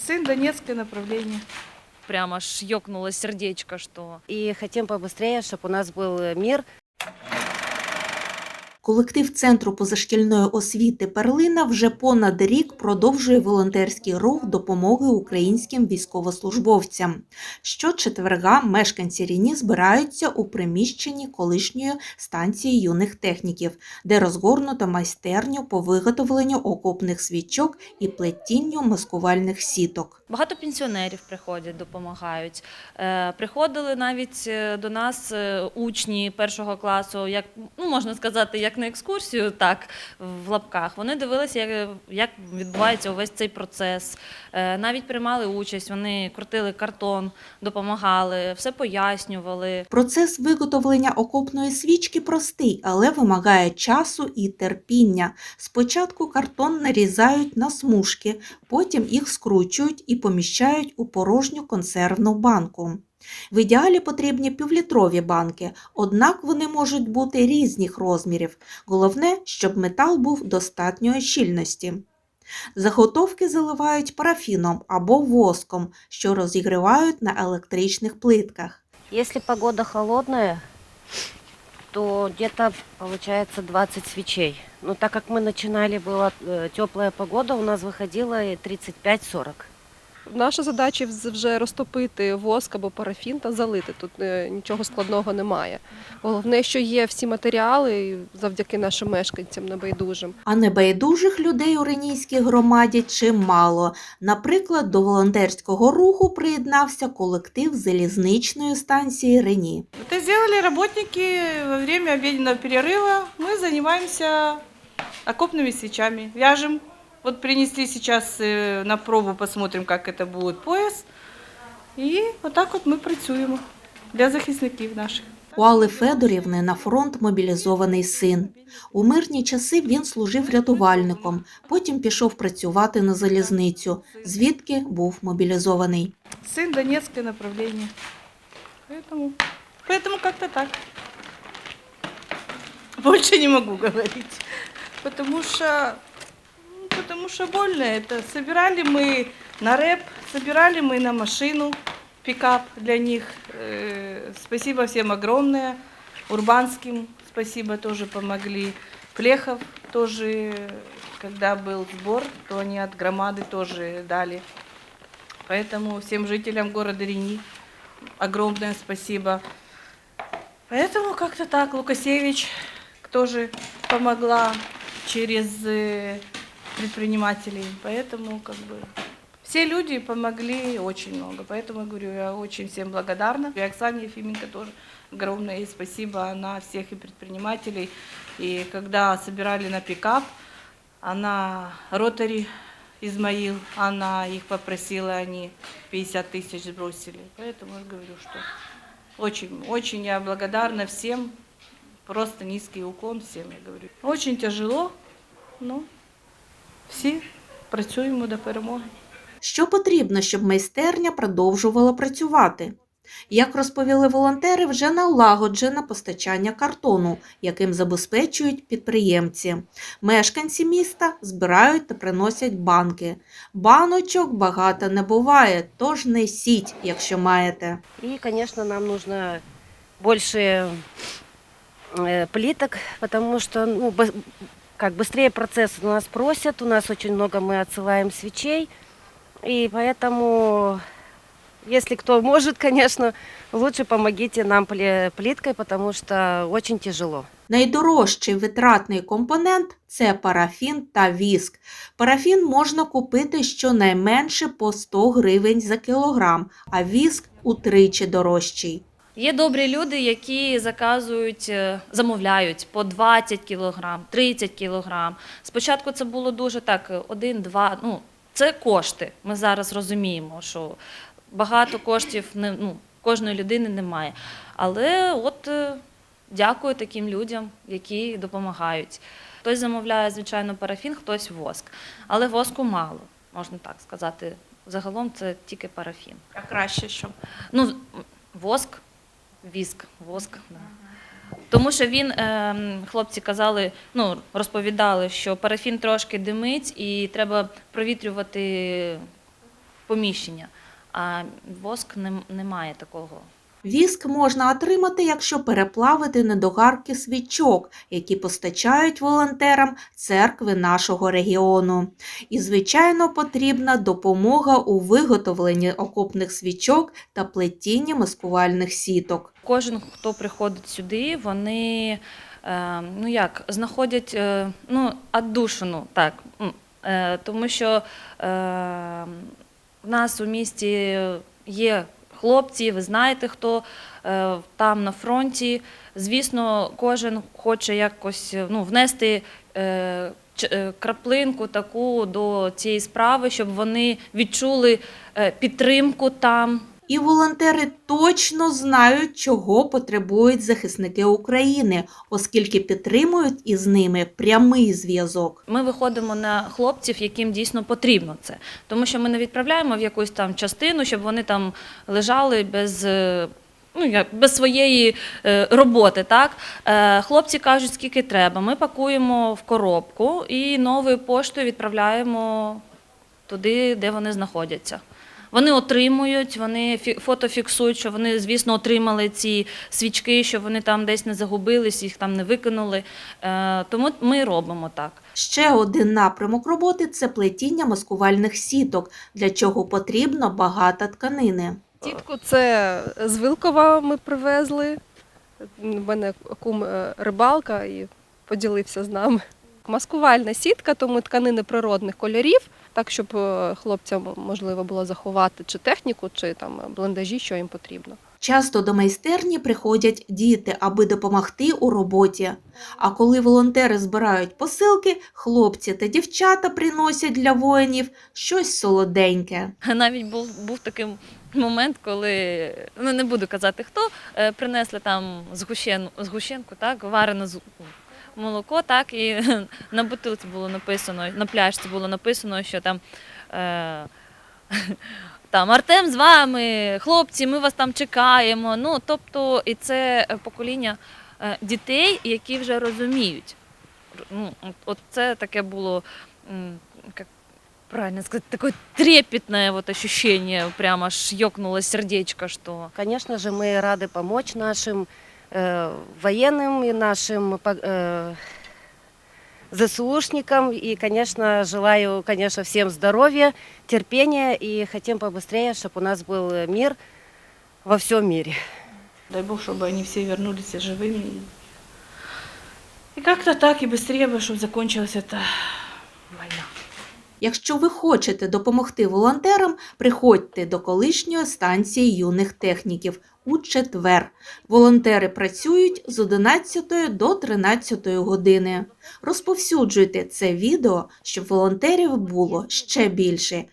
Сын Донецкое направление. Прямо аж ёкнуло сердечко, что И хотим побыстрее, чтобы у нас был мир, Колектив Центру позашкільної освіти Перлина вже понад рік продовжує волонтерський рух допомоги українським військовослужбовцям. Щочетверга мешканці Ріні збираються у приміщенні колишньої станції юних техніків, де розгорнуто майстерню по виготовленню окопних свічок і плетінню маскувальних сіток. багато пенсіонерів приходять, допомагають. Е, Приходили навіть е, до нас е, учні першого класу, як ну можна сказати, як на екскурсію, так в лапках. Вони дивилися, як, як відбувається увесь цей процес. Е, Навіть приймали участь, вони крутили картон, допомагали, все пояснювали. Процес виготовлення окопної свічки простий, але вимагає часу і терпіння. Спочатку картон нарізають на смужки, потім їх скручують і поміщають у порожню консервну банку. В ідеалі потрібні півлітрові банки, однак вони можуть бути різних розмірів. Головне, щоб метал був достатньої щільності. Заготовки заливають парафіном або воском, що розігрівають на електричних плитках. Если погода холодная, то где-то получается 20 свечей. Но так как мы начинали, была теплая погода, у нас выходило и 35-40. Наша задача вз- вже розтопити воск або парафін та залити. Тут е, нічого складного немає. Головне, що є всі матеріали і завдяки нашим мешканцям небайдужим. А небайдужих людей у Ренійській громаді чимало. Наприклад, до волонтерського руху приєднався колектив залізничної станції Рені. Это сделали работники во время обеденного перерыва. Мы занимаемся окопными свечами, вяжем. Вот принесли сейчас э, на пробу, посмотрим, как это будет пояс. И вот так вот мы працюємо для захисників наших. У Алли Федорівни на фронт мобілізований син. У мирні часи він служив рятувальником, потім пішов працювати на залізницю, звідки був мобілізований. Сын Донецкое направление. Поэтому, поэтому как-то так. Больше не могу говорить. Потому что, ну, Потому что больно это. Собирали мы на рэп, собирали мы на машину, пикап для них. Э, Спасибо всем огромное. Урбанским спасибо, тоже помогли. Плехов тоже, когда был сбор, то они от громады тоже дали. Поэтому всем жителям города Рени огромное спасибо. Поэтому как-то так, Лукасевич тоже помогла через э, предпринимателей. Поэтому как бы все люди помогли очень много. Поэтому я говорю, я очень всем благодарна. И Оксане Ефименко тоже огромное спасибо. Она всех и предпринимателей. И когда собирали на пикап, она ротари Измаил, она их попросила, они 50 тысяч сбросили. Поэтому я говорю, что очень, очень я благодарна всем, просто низкий уклон всем, я говорю. Очень тяжело, но всі працюємо до перемоги. Що потрібно, щоб майстерня продовжувала працювати? Як розповіли волонтери, вже налагоджено постачання картону, яким забезпечують підприємці. Мешканці міста збирають та приносять банки. Баночок багато не буває, тож несіть, якщо маєте. И, конечно, нам нужно больше э, плиток, потому что ну, как быстрее процесс у нас просят, у нас очень много мы отсылаем свечей, и поэтому, если кто может, конечно, лучше помогите нам пле- плиткой, потому что очень тяжело. Найдорожчий витратний компонент це парафін та віск. Парафін можна купити щонайменше по 100 гривень за кілограм, а віск утричі дорожчий. Є добрі люди, які заказують, е, замовляють по 20 кілограм, 30 кілограм. Спочатку це було дуже так, один-два. Ну, це кошти. Ми зараз розуміємо, що багато коштів не, ну, кожної людини немає. Але от е, дякую таким людям, які допомагають. Хтось замовляє, звичайно, парафін, хтось воск. Але воску мало, можна так сказати. Загалом це тільки парафін. А краще що? Ну, воск, віск, воск. Тому що він, ем, хлопці казали, ну, розповідали, що парафін трошки димить і треба провітрювати поміщення. А воск не, немає такого. Віск можна отримати, якщо переплавити недогарки свічок, які постачають волонтерам церкви нашого регіону. І, звичайно, потрібна допомога у виготовленні окопних свічок та плетінні маскувальних сіток. Кожен, хто приходить сюди, вони е, ну як, знаходять е, ну, отдушину, так. Е, тому що в нас у місті є хлопці, ви знаєте, хто е, там на фронті. Звісно, кожен хоче якось ну, внести е, е, краплинку таку до цієї справи, щоб вони відчули е, підтримку там. І волонтери точно знають, чого потребують захисники України, оскільки підтримують із ними прямий зв'язок. Ми виходимо на хлопців, яким дійсно потрібно це, тому що ми не відправляємо в якусь там частину, щоб вони там лежали без. е, Ну, як без своєї е, роботи, так е, хлопці кажуть, скільки треба. Ми пакуємо в коробку і новою поштою відправляємо туди, де вони знаходяться. Вони отримують, вони фі- фотофіксують, що вони, звісно, отримали ці свічки, що вони там десь не загубились, їх там не викинули. Е, тому ми робимо так. Ще один напрямок роботи це плетіння маскувальних сіток, для чого потрібно багато тканини. Тітку це з Вилкова ми привезли. У мене кум е, рибалка і поділився з нами. Маскувальна сітка, тому тканини природних кольорів, так щоб е, хлопцям можливо було заховати чи техніку, чи там бліндажі, що їм потрібно. Часто до майстерні приходять діти, аби допомогти у роботі. А коли волонтери збирають посилки, хлопці та дівчата приносять для воїнів щось солоденьке. Навіть був, був такий момент, коли ну не буду казати хто, е, принесли там згущен, згущенку, так, варене з- молоко, так, і на бутилці було написано, на пляшці було написано, що там. Е, Там Артем з вами, хлопці, ми вас там чекаємо. Ну, тобто, і це е, покоління е, дітей, які вже розуміють. Ну, от- от це таке було, м, як правильно сказать, такое трепетное вот ощущение, прямо аж ёкнуло сердечко, что Конечно же, мы рады помочь нашим э, военным и нашим по- э, ЗСУшникам. И, конечно, желаю, конечно, всем здоровья, терпения и хотим побыстрее, чтобы у нас был мир во всем мире. Дай Бог, чтобы они все вернулись живыми. И как-то так, и быстрее бы, чтобы закончилась эта война. Якщо ви хочете допомогти волонтерам, приходьте до колишньої станції юних техніків у четвер. Волонтери працюють з 11 до 13 години. Розповсюджуйте це відео, щоб волонтерів було ще більше.